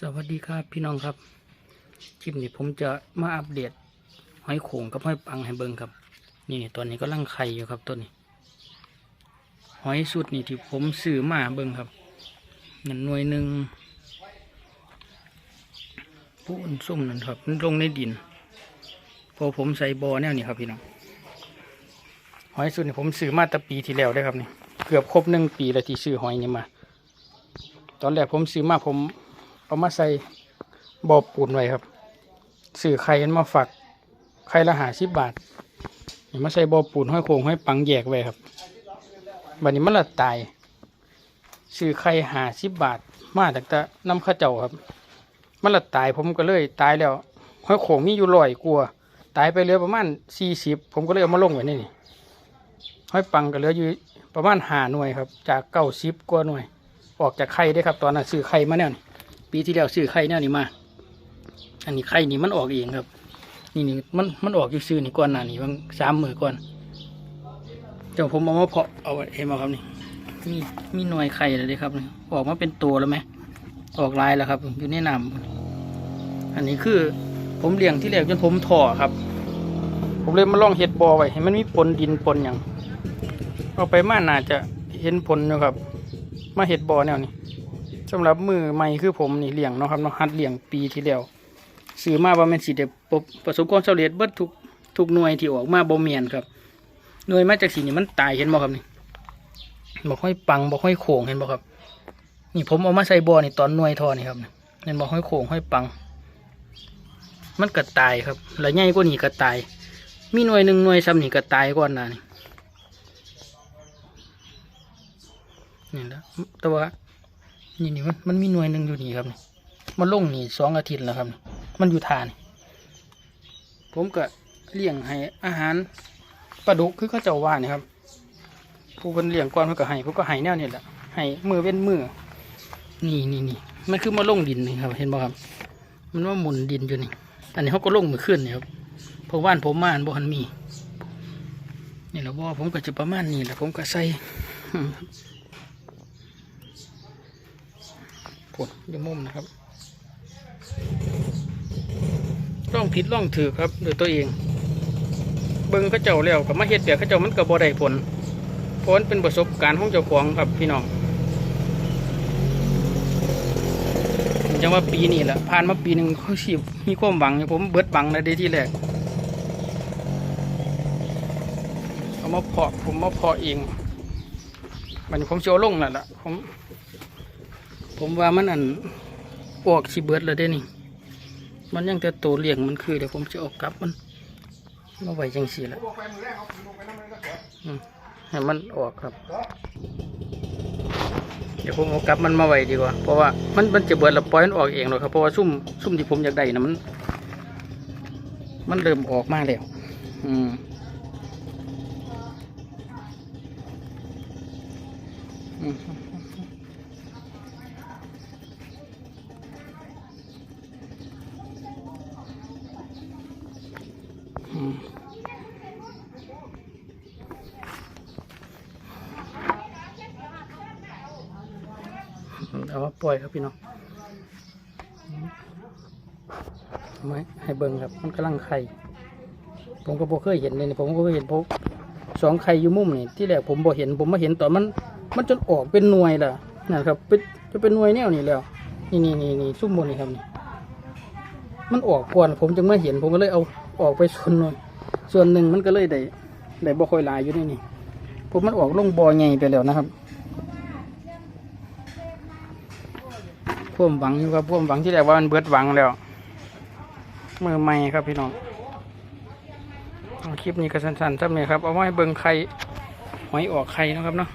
สวัสดีครับพี่น้องครับ คลิปนี้ผมจะมาอัปเดตหอยโขงกับหอยปังให้เบิ่งครับ นี่ตอนนี้ก็ลังไข่อยู่ครับตัวนี้ หอยสุดนี่ที่ผมซื้อมาเบิ่งครับนั่นหน่วยหนึ่งผู้อันส้มนั่นครับมันลงในดิน พอผมใส่บอแนวนี้ครับพี่น้อง หอยสุดนี่ผมซื้อมาแต่ปีที่แล้วได้ครับนี่ เกือบครบหนึ่งปีแล้วที่ซื้อหอยนี่มา ตอนแรกผมซื้อมาผม เอามาใส่บ่อปูนไว้ครับซื้อไข่มันมาฝักไข่ละหาสิบบาทมาใส่บ่อปูนห้อยโคงห้อยปังแยกไว้ครับบัดนี้มันละตายซื้อไข่หาสิบบาท มาจากต่น้ำข้าเจ้าครับมันละตายผมก็เลยตายแล้วห้อยโขงมีอยู่ลอยกลัว ตายไปเหลือประมาณสี่สิบผมก็เลยเอามาลงไว้นี่ห้อยปังก็เหลืออยู่ประมาณหาหน่วยครับ จากเก้าสิบกว่าหน่วย ออกจากไข่ได้ครับ ตอนนั้นซื้อไข่มาแน่นี่ ปีที่แล้วซื้อไข่แน่นี่มา อันนี้ไข่นี่มันออกเองครับ นี่นี่มันมันออกอยู่ซื้อนี่ก่อนหน้านี่บางสามมือก่อนเจ้าผมเอามาเพาะเอาเห็นไหมครับนี่มีมีหน่วยไข่เลยเด้ครับนี่ออกมาเป็นตัวแล้วไหมออกลายแล้วครับ อยู่ในน้ำอันนี้คือผมเลี้ยงที่แรกจนผมถ่อครับ ผมเลยมาลองเห็ดบอไว้ให้มันมีปนดินปนอย่างเอาไปมาน่าจะเห็นผลอยู่ครับ มาเห็ดบอแนวนี้ สำหรับมือใหม่คือผมนี่เลี้ยงเนาะครับเนาะหัดเลี้ยงปีที่แล้วซื้อมาว่ามันสิเดประสบความสำเร็จเบิดทุกทุกหน่วยที่ออกมาบ่เมียนครับหน่วยมาจากสีนี่มันตายเห็นบ่ครับนี่บ่ค่อยปังบ่ค่อยโขงเห็นบ่ครับ นี่ผมเอามาใส่บอนี่ตอนหน่วยทอนี่ครับเห็นบ่ค่อยโขงค่อยปัง มันก็ตายครับแล้วใหญ่กว่านี้ก็ตาย มีหน่วยหนึ่งหน่วยซ้ำนี่ก็ตายก่อนนะนี่นี่แหละแต่ว่า นี่นี่มันมันมีหน่วยหนึ่งอยู่นี่ครับนี่มันลงนี่สองอาทิตย์แล้วครับ มันอยู่ทาน ผมก็เลี้ยงให้อาหารปลาดุกคือเขาเจ้าว่านี่ครับ ผู้คนเลี้ยงก่อนเพิ่นก็ให้ผมก็ให้แนวนี่แหละให้มือเว้นมือนี่นี่นี่มันคือมาลงดินนี่ครับ เห็นบ่ครับ มันว่าหมุนดินอยู่นี่อันนี้เขาก็ลงมือขึ้นนี่ครับเพราะว่านผมมานบ่หันมีนี่แหละว่าผมก็จะประมาณนี้แหละผมก็ใส่ ผลยมุมนะครับล่องผิดล่องถือครับโดยตัวเอง เบิ้งเขาเจ้าแล้วกับมาเฮ็ดแบบเขาเจ้ามันก็บ่ได้ผลเพราะมันเป็นประสบการณ์ของเจ้าของครับพี่น้องจังว่าปีนี้แหละผ่านมาปีหนึ่งเขาชีพมีความหวังผมเบิดหวังในเดที่แรกเอามาเพาะผมมาเพาะเองมันผมเชียวลงนั่นแหละผม ผมว่ามันอันออกสิเบิดแล้วเด้นี่ มันยังแต่โตเลี้ยงมันคือเดี๋ยวผมจะออกกลับมันมาไว้จังสีละให้มันออกครับ เดี๋ยวผมเอากลับมันมาไว้ดีกว่า เพราะว่ามันมันจะเบิดแล้วปล่อยมันออกเองหรอกครับ เพราะว่าซุ่มซุ่มที่ผมอยากได้นะมัน มันเริ่มออกมาแล้ว อืมอืม เอามาปล่อยครับพี่น้องเอาไม่ให้เบิ่งครับ มันกำลังไข่ ผมก็บ่เคยเห็นเลยนี่ผมก็เคยเห็นพบสองไข่อยู่มุมนี่ที่แรกผมบ่เห็นผมมาเห็นตอนมัน มันจนออกเป็นหน่วยและนั่นครับเป็นจะเป็นหน่วยแนวนี้แล้ว นี่นี่นี่นี่ซุ่มบนนี่ครับนี่มันออกก่อนผมจึงไม่เห็นผมก็เลยเอาออกไปส่วนหนึงส่วนหนึ่งมันก็เลยได้ได้บ่ค่อยลายอยู่นี่นี่ผมมันออกลงบอใหญ่ไปแล้วนะครับ พ่วมหวังอยู่ครับพ่วมหวังที่แรกว่ามันเบิดหวังแล้วมือใหม่ครับพี่น้องเอาคลิปนี้ก็สั้นๆซ้ำเนี่ยครับ เอาไว้เบิ่งไข่หอยออกไข่นะครับเนาะ